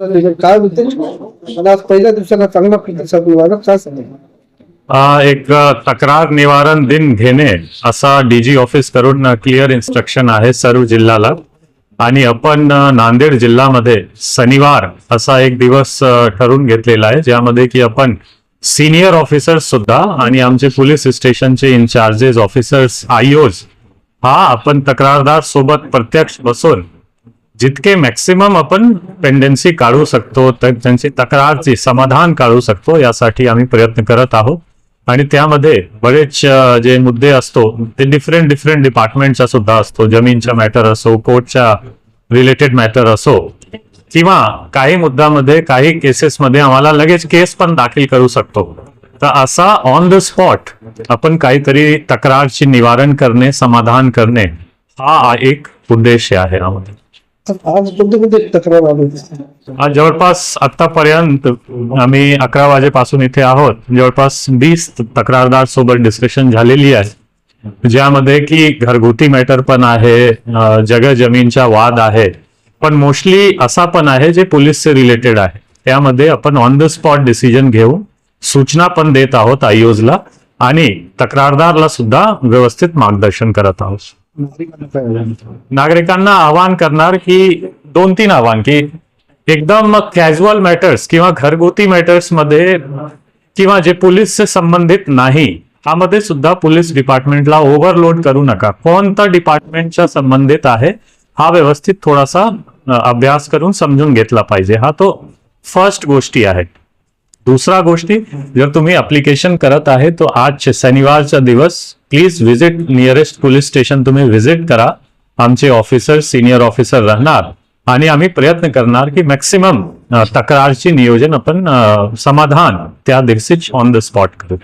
काय होते? मला पहिल्या दिवसाला चांगला प्रतिसाद मिळाला काय सांगेल एक तक्रार निवारण दिन घेणे असा डीजी ऑफिसकडून क्लिअर इन्स्ट्रक्शन आहे सर्व जिल्ह्याला. आणि आपण नांदेड जिल्ह्यामध्ये शनिवार असा एक दिवस ठरवून घेतलेला आहे ज्यामध्ये की आपण सिनियर ऑफिसर्स सुद्धा आणि आमचे पोलीस स्टेशनचे इन्चार्जेस ऑफिसर्स आयओज हा आपण तक्रारदार सोबत प्रत्यक्ष बसून जितके मॅक्सिमम आपण पेंडन्सी काढू शकतो त्यांची तक्रारची समाधान काढू शकतो यासाठी आम्ही प्रयत्न करत आहोत. आणि त्यामध्ये बरेच जे मुद्दे असतो ते डिफरंट डिफरंट डिपार्टमेंटचा सुद्धा असतो. जमीनचा मॅटर असो कोर्टच्या रिलेटेड मॅटर असो किंवा काही मुद्द्यामध्ये काही केसेसमध्ये आम्हाला लगेच केस पण दाखल करू शकतो. तर असा ऑन द स्पॉट आपण काहीतरी तक्रारची निवारण करणे समाधान करणे हा एक उद्देश आहे यामध्ये आज तक्रार आली होती? आज जवळपास आतापर्यंत आम्ही अकरा वाजेपासून इथे आहोत. जवळपास वीस तक्रारदार सोबत डिस्कशन झालेली आहे. ज्यामध्ये की घरगुती मॅटर पण आहे जग जमीनचा वाद आहे. पण मोस्टली असा पण आहे जे पोलीसचे रिलेटेड आहे. त्यामध्ये आपण ऑन द स्पॉट डिसिजन घेऊन सूचना पण देत आहोत आयोजला आणि तक्रारदारला सुद्धा व्यवस्थित मार्गदर्शन करत आहोत. नागरिकांना आवाहन करणार की दोन तीन आव्हान की एकदम कॅज्युअल मॅटर्स किंवा घरगुती मॅटर्समध्ये किंवा जे पोलीसचे संबंधित नाही त्यामध्ये सुद्धा पोलीस डिपार्टमेंटला ओव्हरलोड करू नका. कोणत्या डिपार्टमेंटच्या संबंधित आहे हा व्यवस्थित थोडासा अभ्यास करून समजून घेतला पाहिजे. हा तो फर्स्ट गोष्टी आहे दुसरा गोष्टी जर तुम्ही अप्लिकेशन करत आहे तो आज शनिवारचा दिवस please visit nearest police station तुम्ही व्हिजिट करा. आमचे ऑफिसर सिनियर ऑफिसर राहणार. आणि आम्ही प्रयत्न करणार की मॅक्सिमम तक्रारची नियोजन आपण समाधान त्या दिवशीच ऑन द स्पॉट करू.